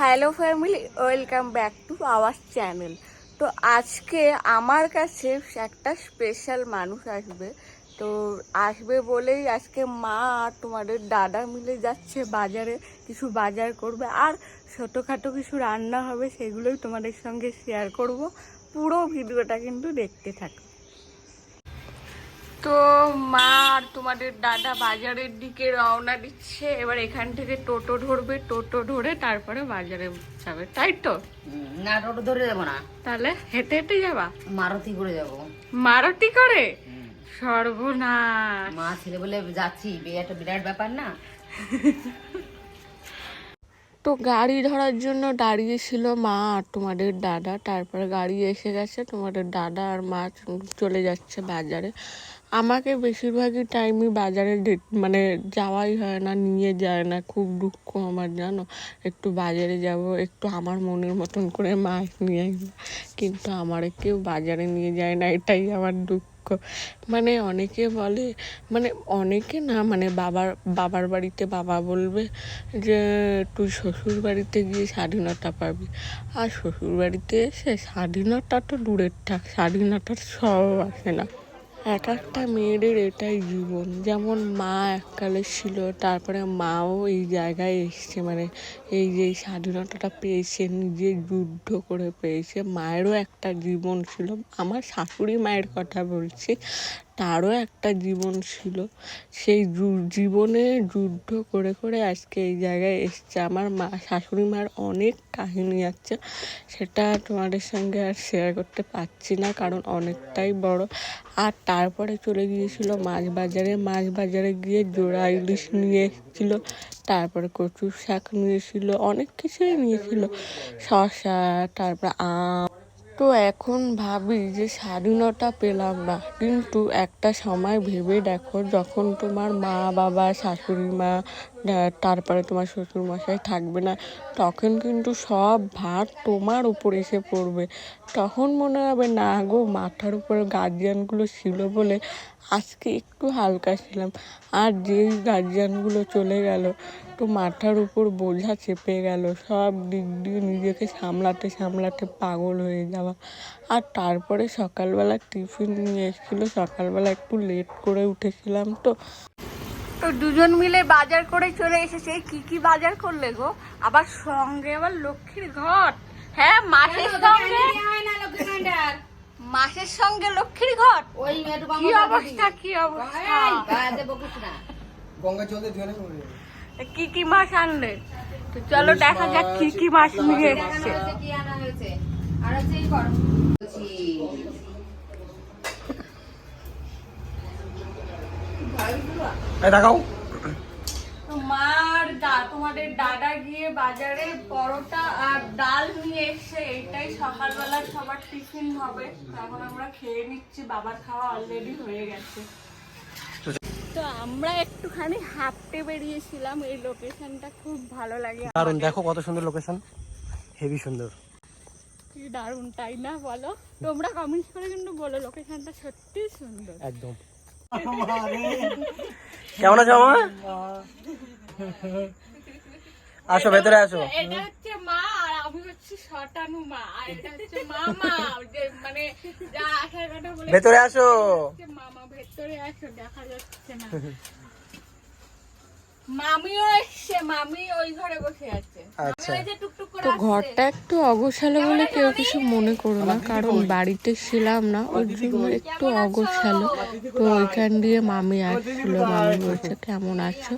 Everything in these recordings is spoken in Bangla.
Hello family, welcome back to our channel. তো আজকে আমার কাছে একটা স্পেশাল মানুষ আসবে। তো আসবে বলেই আজকে মা আর তোমাদের দাদা মিলে যাচ্ছে বাজারে, কিছু বাজার করবে। আর ছোটোখাটো কিছু রান্না হবে, সেগুলোই তোমাদের সঙ্গে শেয়ার করব। পুরো ভিডিওটা কিন্তু দেখতে থাকো। তো মা আর তোমাদের দাদা বাজারের দিকে রওনা দিচ্ছে। এবার এখান থেকে টোটো ধরবে টোটো ধরে তারপরে বাজারে যাবে। তাই তো? না টোটো ধরে যাব না। তাহলে হেঁটে হেঁটে যাবা? মারুতি করে যাব। মারুতি করে? সর্বনাশ। মা ছেলে বলে যাচ্ছি। একটা বিরাট ব্যাপার না? তো গাড়ি ধরার জন্য দাঁড়িয়েছিল মা আর তোমাদের দাদা। তারপরে গাড়ি এসে গেছে। তোমাদের দাদা আর মা চলে যাচ্ছে বাজারে। আমাকে বেশিরভাগই টাইমই বাজারে মানে যাওয়াই হয় না, নিয়ে যায় না। খুব দুঃখ আমার, জানো? একটু বাজারে যাব, একটু আমার মনের মতন করে মাছ নিয়ে আসব কিন্তু আমার কেউ বাজারে নিয়ে যায় না, এটাই আমার দুঃখ। মানে অনেকে বলে মানে অনেকে না মানে বাবার বাবার বাড়িতে বাবা বলবে যে, তুই শ্বশুর বাড়িতে গিয়ে স্বাধীনতা পাবি। আর শ্বশুর বাড়িতে এসে স্বাধীনতা তো দূরের থাক, স্বাধীনতার সব আসে না। এক একটা মেয়েদের এটাই জীবন। যেমন মা এককালে ছিল, তারপরে মাও এই জায়গায় এসছে মানে এই যে স্বাধীনতাটা পেয়েছে, নিজে যুদ্ধ করে পেয়েছে, মায়েরও একটা জীবন ছিল। আমার শাশুড়ি মায়ের কথা বলছি, তারও একটা জীবন ছিল। সেই জীবনে যুদ্ধ করে করে আজকে এই জায়গায় এসছে। আমার মা, শাশুড়ি মার অনেক কাহিনী আছে, সেটা তোমাদের সঙ্গে আর শেয়ার করতে পারছি না, কারণ অনেকটাই বড়। আর তারপরে চলে গিয়েছিল মাছ বাজারে। মাছ বাজারে গিয়ে জোড়া ইলিশ নিয়ে এসেছিল। তারপরে কচুর শাক নিয়েছিল, অনেক কিছুই নিয়েছিল। শশা তারপরে আম। তো এখন ভাবি যে স্বাধীনতা পেলাম না। কিন্তু একটা সময় ভেবে দেখো, যখন তোমার মা, বাবা, শাশুড়ি মা তারপরে তোমার শ্বশুর মশাই থাকবে না, তখন কিন্তু সব ভার তোমার উপর এসে পড়বে। তখন মনে হবে, না গো, মাথার উপরে গার্জিয়ানগুলো ছিল বলে আজকে একটু হালকা ছিলাম। আর যেই গার্জিয়ানগুলো চলে গেল, তো মাথার উপর বোঝা চেপে গেল। সব দিক দিয়ে নিজেকে সামলাতে সামলাতে পাগল হয়ে যাওয়া। আর তারপরে সকালবেলা টিফিন নিয়ে এসেছিল, সকালবেলা একটু লেট করে উঠেছিলাম তো। তো দুজন মিলে বাজার করে চলে এসেছে। কি কি বাজার করলে গো? আবার সঙ্গে আবার লক্ষ্মীর ঘট। হ্যাঁ মাসের সঙ্গে মাসের সঙ্গে লক্ষ্মীর ঘট? ওই কি অবস্থা কি অবস্থা? গঙ্গা কি কি মাছ আনলে? তো চলো দেখা যাক কি কি মাছ নিয়ে এসছে আর হচ্ছে এই দেখাও। মার দা তোমাদের দাদা গিয়ে বাজারে পরোটা আর ডাল নিয়ে এসছে এইটাই সকালবেলা সবার টিফিন হবে। এখন আমরা খেয়ে নিচ্ছি বাবার খাওয়া অলরেডি হয়ে গেছে। তো আমরা একটুখানি হাঁটতে বেরিয়েছিলাম এই লোকেশনটা খুব ভালো লাগে দারুণ দেখো কত সুন্দর লোকেশন হেভি সুন্দর। কি দারুণ তাই না বলো? তোমরা কমেন্টস করে কিন্তু বলো লোকেশনটা সত্যি সুন্দর। একদম। কেমন আছো মা আসো ভেতরে আসো। এটা হচ্ছে মা আর আমি হচ্ছে শটানু মা আর এটা হচ্ছে মামা। মানে যা আসার কথা বলে ভেতরে আসো। মামা ভেতরে আসো দেখা যাচ্ছে না। মামিও এসছে মামি ওই ঘরে বসে আছে। আচ্ছা ওই যে টুকটুক করে তো ঘরটা একটু অগোছালো বলে কেউ কিছু মনে করো না কারণ বাড়িতে ছিলাম না ওই জন্য একটু অগোছালো। তো ওইখান দিয়ে মামি আসছিল মামি বলছে কেমন আছো?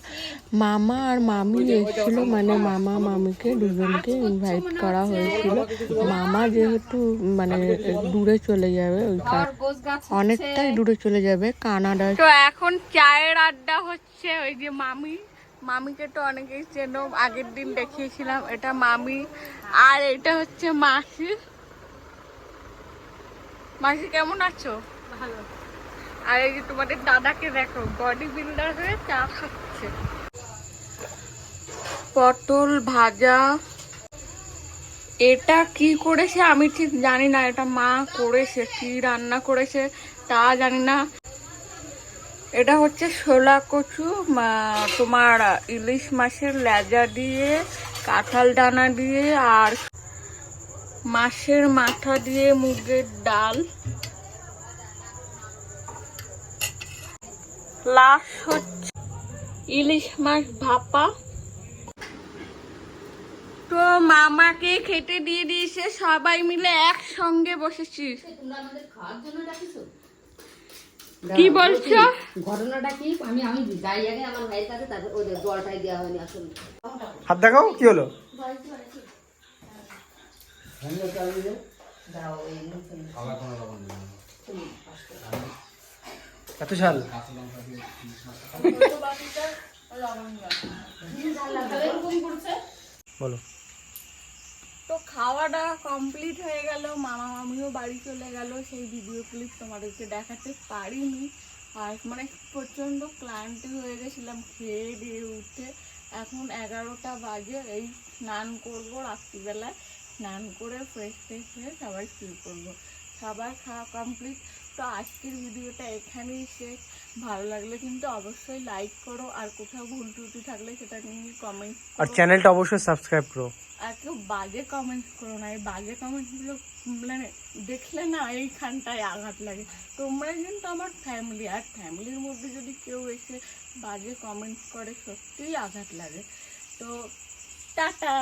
মামা আর মামি এসেছিল মানে মামা মামিকে দুজনকে ইনভাইট করা হয়েছিল। মামা যেহেতু মানে দূরে চলে যাবে ওই অনেকটাই দূরে চলে যাবে কানাডা তো এখন চায়ের আড্ডা হচ্ছে ওই যে মামি মামিকে তো অনেকেই চেনো আগের দিন দেখিয়েছিলাম এটা মামি। আর এটা হচ্ছে মাসি। মাসি কেমন আছো? ভালো। আর এই যে তোমাদের দাদাকে দেখো বডি বিল্ডার হয়ে চা খাচ্ছে। পটল ভাজা। এটা কি করেছে আমি ঠিক জানি না এটা মা করেছে কি রান্না করেছে তা জানি না। এটা হচ্ছে শোলা কচু তোমার ইলিশ মাছের লেজা দিয়ে, কাঁঠাল দানা দিয়ে আর মাছের মাথা দিয়ে মুগের ডাল। লাস্ট হচ্ছে ইলিশ মাছ ভাপা। তো মামাকে খেতে দিয়ে দিয়েছে, সবাই মিলে একসঙ্গে বসেছি। কি বলছো? ঘটনাটা কি? আমি আমি যাই আগে আমার ভাইয়ের কাছে তারপর ওদের জলটাই দেওয়া হয়নি আসলে। হাত দেখাও কি হলো? দাও এই এত ঝাল বলো। খাওয়াটা কমপ্লিট হয়ে গেল, মামা মামিও বাড়ি চলে গেল, সেই ভিডিও ক্লিপ তোমাদেরকে দেখাতে পারিনি। আর মানে প্রচণ্ড ক্লান্ত হয়ে গেছিলাম, খেয়ে দিয়ে উঠে এখন এগারোটা বাজে, এই স্নান করব রাত্রিবেলায়। স্নান করে ফ্রেশ ফ্রেশ হয়ে সবাই শুরু করব। সবাই খাওয়া কমপ্লিট তো আজকের ভিডিওটা এখানেই শেষ। ভালো লাগলে কিন্তু অবশ্যই লাইক করো আর কোথাও ভুল ত্রুটি থাকলে সেটা নিয়ে কমেন্ট আর চ্যানেলটা অবশ্যই সাবস্ক্রাইব করো। আর কেউ বাজে কমেন্ট করো না এই বাজে কমেন্টগুলো মানে দেখলে না এইখানটায় আঘাত লাগে। তোমরা কিন্তু আমার ফ্যামিলি আর ফ্যামিলির মধ্যে যদি কেউ এসে বাজে কমেন্ট করে সত্যিই আঘাত লাগে। তো টাটা!